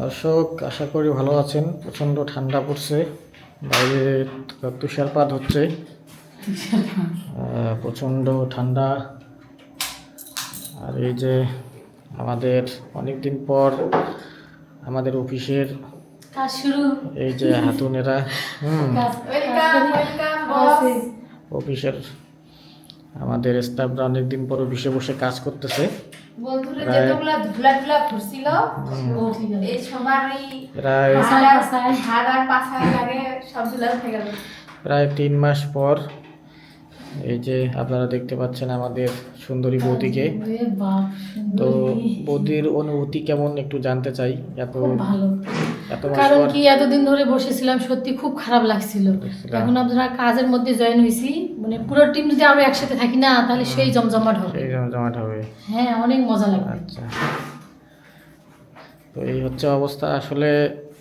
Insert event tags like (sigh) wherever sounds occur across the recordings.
দর্শক আশা করি ভালো আছেন। প্রচণ্ড ঠান্ডা পড়ছে। বাইরে তুষারপাত হচ্ছে। প্রচণ্ড ঠান্ডা। আর এই যে আমাদের অনেক দিন পর আমাদের অফিসের এই যে হাতুনেরা হুম অফিসের আমাদের স্টাফরা অনেকদিন পর অফিসে বসে কাজ করতেছে। বন্ধুরা যতগুলা ধুলা ধুলা ঘুরছিল এই সবারই প্রায় পাঁচ হাজার লাগে সব ধুলা উঠে গেল। প্রায় তিন মাস পর এই যে আপনারা দেখতে পাচ্ছেন আমাদের সুন্দরী বৌদিকে। তো বৌদির অনুভূতি কেমন একটু জানতে চাই। এত ভালো। এত কারণ কি এতদিন ধরে বসেছিলাম সত্যি খুব খারাপ লাগছিল। লাগছিল। এখন আপনারা কাজের মধ্যে জয়েন হয়েছি মানে পুরো টিম যদি আমরা একসাথে থাকি না তাহলে সেই জমজমাট হবে। সেই জমজমাট হবে। হ্যাঁ অনেক মজা লাগবে। আচ্ছা। তো এই হচ্ছে অবস্থা। আসলে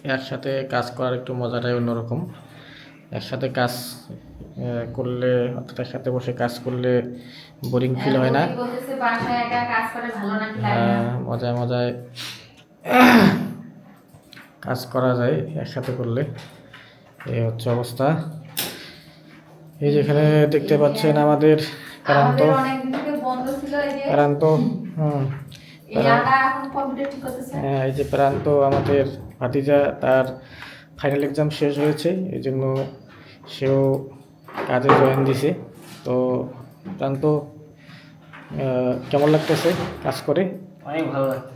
একসাথে কাজ করার একটু মজাটাই অন্যরকম। একসাথে কাজ করলে অর্থাৎ একসাথে বসে কাজ করলে বোরিং ফিল হয় না। লাগে না? আহ, মজায় মজায় কাজ করা যায় একসাথে করলে। এই হচ্ছে অবস্থা। এই যেখানে দেখতে পাচ্ছেন আমাদের কারান্ত কারান্ত হুম। হ্যাঁ এই যে প্রান্ত আমাদের ভাতিজা তার ফাইনাল এক্সাম শেষ হয়েছে এই জন্য সেও কাজে জয়েন দিছে। তো প্রান্ত কেমন লাগতেছে কাজ করে? অনেক ভালো লাগছে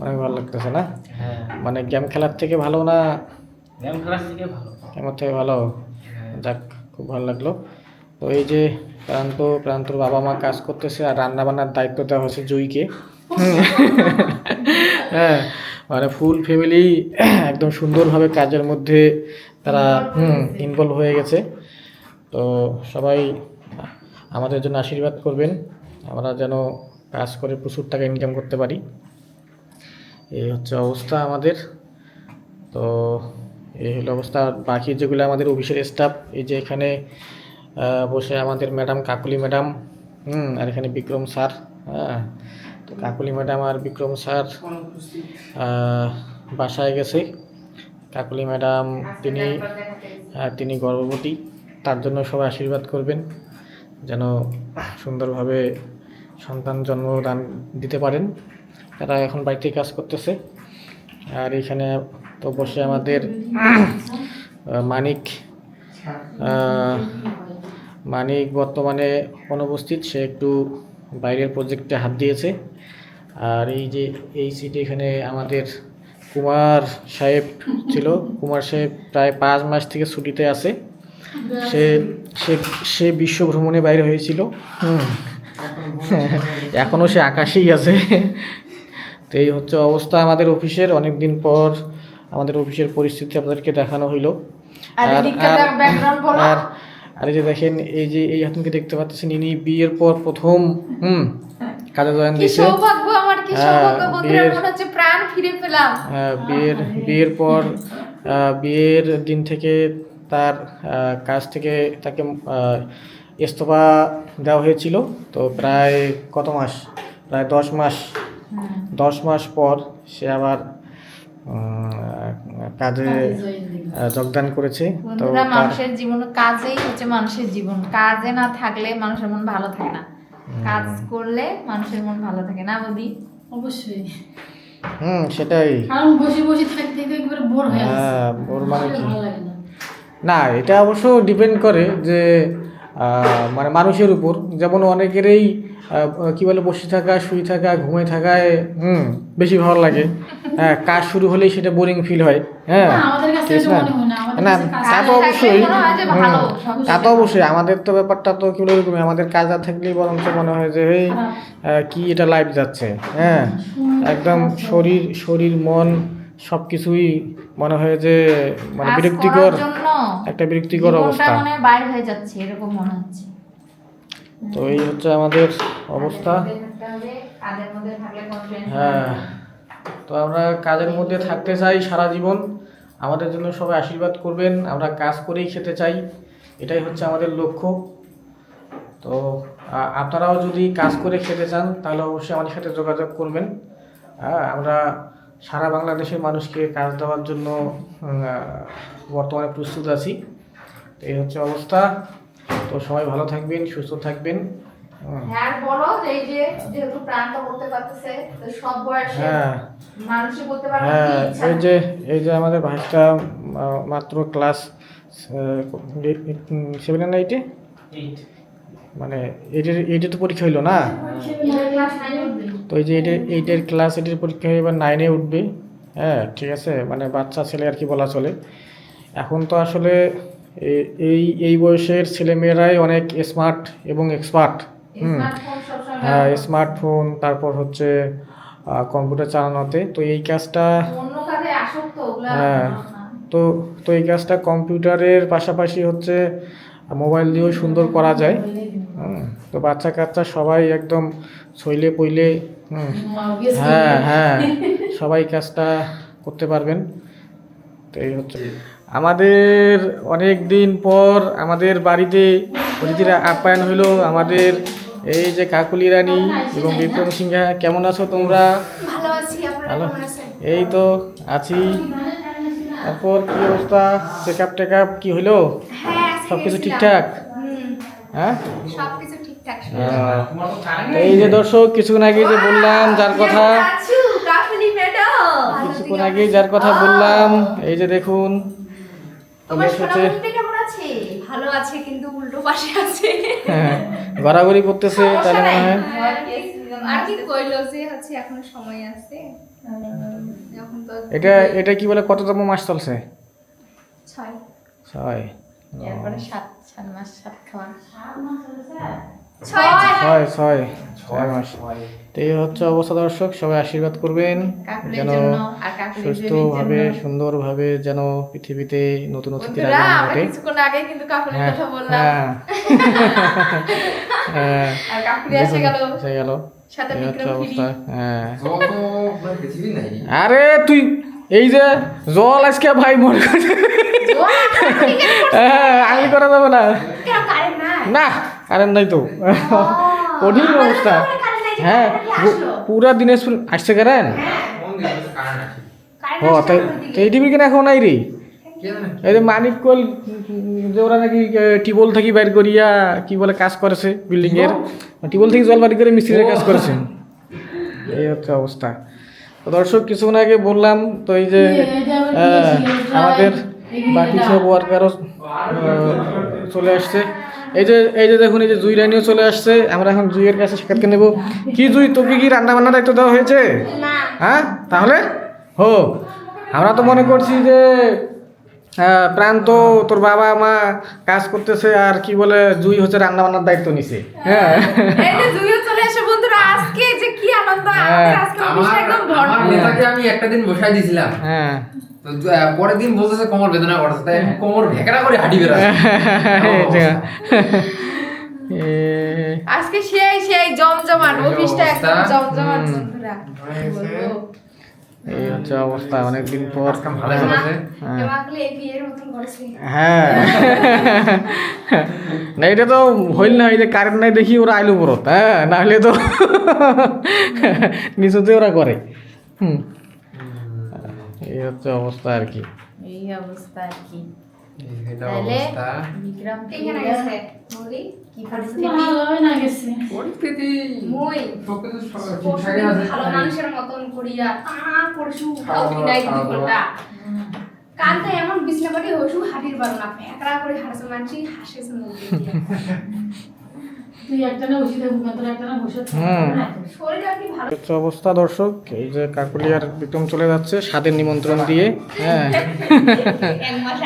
অনেক ভালো লাগতেছে না? হ্যাঁ। মানে গেম খেলার থেকে ভালো না গেম খেলার থেকে ভালো। গেমের থেকে ভালো? হ্যাঁ। যাক খুব ভালো লাগল। তো এই যে প্রান্ত প্রান্তর বাবা মা কাজ করতেছে আর রান্না বান্নার দায়িত্ব দেওয়া হয়েছে জুইকে। (laughs) হ্যাঁ মানে ফুল ফ্যামিলি একদম সুন্দরভাবে কাজের মধ্যে তারা ইনভলভ হয়ে গেছে। তো সবাই আমাদের জন্য আশীর্বাদ করবেন। আমরা যেন কাজ করে প্রচুর টাকা ইনকাম করতে পারি। এই হচ্ছে অবস্থা আমাদের। তো এই হলো অবস্থা। বাকি যেগুলো আমাদের অফিসের স্টাফ এই যে এখানে বসে আমাদের ম্যাডাম কাকুলি ম্যাডাম হুম, আর এখানে বিক্রম স্যার হ্যাঁ। তো কাকুলি ম্যাডাম আর বিক্রম স্যার বাসায় গেছে। কাকুলি ম্যাডাম, তিনি তিনি গর্ভবতী। তার জন্য সবাই আশীর্বাদ করবেন, যেন সুন্দরভাবে সন্তান জন্মদান দিতে পারেন। তারা এখন বাড়িতে কাজ করতেছে। আর এখানে তো বসে আমাদের মানিক মানিক বর্তমানে অনুপস্থিত। সে একটু বাইরের প্রজেক্টে হাত দিয়েছে। আর এই যে, এই সিটে এখানে আমাদের কুমার সাহেব ছিল। কুমার সাহেব প্রায় পাঁচ মাস থেকে ছুটিতে আছে। সে সে সে বিশ্ব ভ্রমণে বাইরে হয়েছিল। এখনও সে আকাশেই আছে। তো এই হচ্ছে অবস্থা আমাদের অফিসের। অনেক দিন পর আমাদের অফিসের পরিস্থিতি আপনাদেরকে দেখানো হইল। আর আর আর- এই যে দেখেন এই যে এই হাতুনকে দেখতে পাচ্ছেন ইনি বিয়ের পর প্রথম হুম কাজে জয়েন কি সৌভাগ্য আমার কি হ্যাঁ, সৌভাগ্য বন্ধুরা মনে হচ্ছে প্রাণ ফিরে পেলাম। বিয়ের বিয়ের পর বিয়ের দিন থেকে তার কাজ থেকে তাকে ইস্তফা দেওয়া হয়েছিল। তো প্রায় কত মাস? প্রায় দশ মাস। দশ মাস পর সে আবার কাজে যোগদান করেছে। তো মানুষের জীবন কাজেই হচ্ছে মানুষের জীবন। কাজে না থাকলে মানুষের মন ভালো থাকে না। কাজ করলে মানুষের মন ভালো থাকে না বৌদি? অবশ্যই। হুম সেটাই। কারণ বসে বসে থাকতে একবারে বোর হয়ে যায় হ্যাঁ বোর মানে কি? ভালো লাগে না। না এটা অবশ্য ডিপেন্ড করে যে মানে মানুষের উপর। যেমন অনেকেরই কি বলে বসে থাকা শুয়ে থাকা ঘুমে থাকায় হুম বেশি ভালো লাগে। হ্যাঁ কাজ শুরু হলেই সেটা বোরিং ফিল হয়। হ্যাঁ না, তা তো অবশ্যই। তা তো অবশ্যই। আমাদের তো ব্যাপারটা তো কি বলে এরকমই। আমাদের কাজ না থাকলেই বরং তো মনে হয় যে এই কি এটা লাইফ যাচ্ছে। হ্যাঁ একদম শরীর শরীর মন সব কিছুই মনে হয় যে মানে বিরক্তিকর একটা বিরক্তিকর অবস্থা। মনে বাইরে হয়ে যাচ্ছে এরকম মনে হচ্ছে। তো এই হচ্ছে আমাদের অবস্থা। হ্যাঁ তো আমরা কাজের মধ্যে থাকতে চাই সারা জীবন। আমাদের জন্য সবাই আশীর্বাদ করবেন আমরা কাজ করেই খেতে চাই। এটাই হচ্ছে আমাদের লক্ষ্য। তো আপনারাও যদি কাজ করে খেতে চান তাহলে অবশ্যই আমাদের সাথে যোগাযোগ করবেন। হ্যাঁ আমরা সারা বাংলাদেশের মানুষকে কাজ দেওয়ার জন্য বর্তমানে প্রস্তুত আছি। তো এই হচ্ছে অবস্থা। তো সবাই ভালো থাকবেন সুস্থ থাকবেন। হ্যাঁ বলো এই যে যেহেতু প্রাণটা করতে পারতেছে সব বয়সে হ্যাঁ। মানুষই করতে পারবে হ্যাঁ এই যে এই যে আমাদের ভাইসটা মাত্র ক্লাস সেভেন এন্ড এইটে মানে এইটের এইটে তো পরীক্ষা হইল না? তো এই যে এইটের এইটের ক্লাস এটির পরীক্ষা এবার নাইনে উঠবে। হ্যাঁ ঠিক আছে? মানে বাচ্চা ছেলে আর কি বলা চলে। এখন তো আসলে এই এই বয়সের ছেলেমেয়েরাই অনেক স্মার্ট এবং এক্সপার্ট হুম। হ্যাঁ স্মার্টফোন তারপর হচ্ছে কম্পিউটার চালানোতে। তো এই কাজটা হ্যাঁ। তো তো এই কাজটা কম্পিউটারের পাশাপাশি হচ্ছে মোবাইল দিয়েও সুন্দর করা যায়। হুম, তো বাচ্চা কাচ্চা সবাই একদম ছইলে পইলে হ্যাঁ হ্যাঁ সবাই কাজটা করতে পারবেন। তো এই হচ্ছে। আমাদের অনেক দিন পর আমাদের বাড়িতে অতিথিরা আপ্যায়ন হলো। আমাদের এই যে কাকুলি রানী এবং বিক্রম সিংহা কেমন আছো তোমরা? ভালো এই তো আছি। তারপর কি অবস্থা? চেক আপ টেক আপ কি হইল সব কিছু ঠিকঠাক? হ্যাঁ? এই যে দর্শক কিছুক্ষণ আগে যে বললাম যার কথা কিছুক্ষণ আগে যার কথা বললাম এই যে দেখুন ভালো আছে কিন্তু উল্টো পাশে আছে। হ্যাঁ গড়াগড়ি করতেছে তাহলে মনে হয়? আর কি কইলো যে হচ্ছে এখনও সময় আছে। এটা এটা কি বলে কততম মাস চলছে? ছয়। ছয়। এরপরে সাত সাত মাস সাত খাওয়া। ছয় ছয়। ছয়। ছয় মাস। তো এই হচ্ছে অবস্থা দর্শক সবাই আশীর্বাদ করবেন। যেন জন্য আর কাকুলের সুস্থভাবে সুন্দরভাবে যেন পৃথিবীতে নতুন অতিথির আগমন ঘটে। আগে কিন্তু কাকুলের হ্যাঁ কথা বললাম। হ্যাঁ। (laughs) হ্যাঁ। আর কাকুলি এসে গেল। এসে গেল। সাথে এই হচ্ছে বিক্রম ফিরি অবস্থা হ্যাঁ। আরে তুই এই যে জল আজকে ভাই মনে হ্যাঁ আমি করা যাবে না। না কারেন্ট নাই তো। কঠিন অবস্থা। হ্যাঁ পুরা দিনাজপুর আসছে কারেন্ট? কারেন্ট ও তাই এই টিভি কেন এখন নাই রে? এই যে মানিক কল যে ওরা নাকি টিবল থেকে বাইর করিয়া কি বলে কাজ করেছে বিল্ডিং এর? টিবল থেকে জল বাড়ি করে মিস্ত্রির কাজ করেছে। এই হচ্ছে অবস্থা। তো দর্শক কিছুক্ষণ আগে বললাম তো এই যে আমাদের বাকি সব ওয়ার্কারও চলে আসছে। এই যে এই যে দেখুন এই যে জুই রানিও চলে আসছে। আমরা এখন জুইয়ের কাছে সাক্ষাৎকার নেব। কি জুই? তোকে কি রান্না বান্নার দায়িত্ব দেওয়া হয়েছে? হ্যাঁ? তাহলে? হো আমরা তো মনে করছি যে প্রান্ত তোর বাবা মা কাজ করতেছে আর কি বলে জুই হচ্ছে রান্না বান্নার দায়িত্ব নিছে। হ্যাঁ। এই যে জুইও চলে এসে বন্ধুরা আজকে যে কি আনন্দ আজকে একদম আমার ভরপুর। নেতাকে আমি একটা দিন বসাই দিয়েছিলাম হ্যাঁ। পরের দিন বলতেছে কোমর বেদনা করতেছে তাই কোমর ভেকড়া করে হাঁটি বেড়াচ্ছে। এই যে, এ, আজকে সেই সেই জমজমাট এই অফিসটা একদম অবস্থা। বন্ধুরা এই হচ্ছে অবস্থা অনেকদিন পর। হ্যাঁ। হ্যাঁ। না এটা তো হইল না যে কারেন্ট নাই দেখি ওরা আইলো বরত হ্যাঁ না হলে তো নিচুতে ওরা করে। হুম। এই হচ্ছে অবস্থা আর কি। এই অবস্থা আর কি। মানুষের মতন করিয়া দুই ঘণ্টা এমন বিছনা পাটি হসু হাঁটির পারো না। ফেকড়া করে হাসে মানছি হাসেছে (laughs) অবস্থা দর্শক এই যে কাকুলিয়ার বিক্রম চলে যাচ্ছে স্বাদের নিমন্ত্রণ দিয়ে। হ্যাঁ।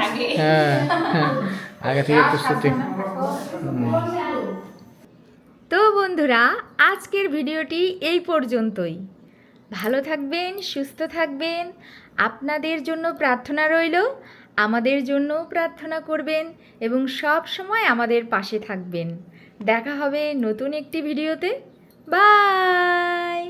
আগে। হ্যাঁ হ্যাঁ। আগে থেকে প্রস্তুতি। তো বন্ধুরা আজকের ভিডিওটি এই পর্যন্তই। ভালো থাকবেন সুস্থ থাকবেন আপনাদের জন্য প্রার্থনা রইল আমাদের জন্য প্রার্থনা করবেন এবং সব সময় আমাদের পাশে থাকবেন। দেখা হবে নতুন একটি ভিডিওতে। বাই!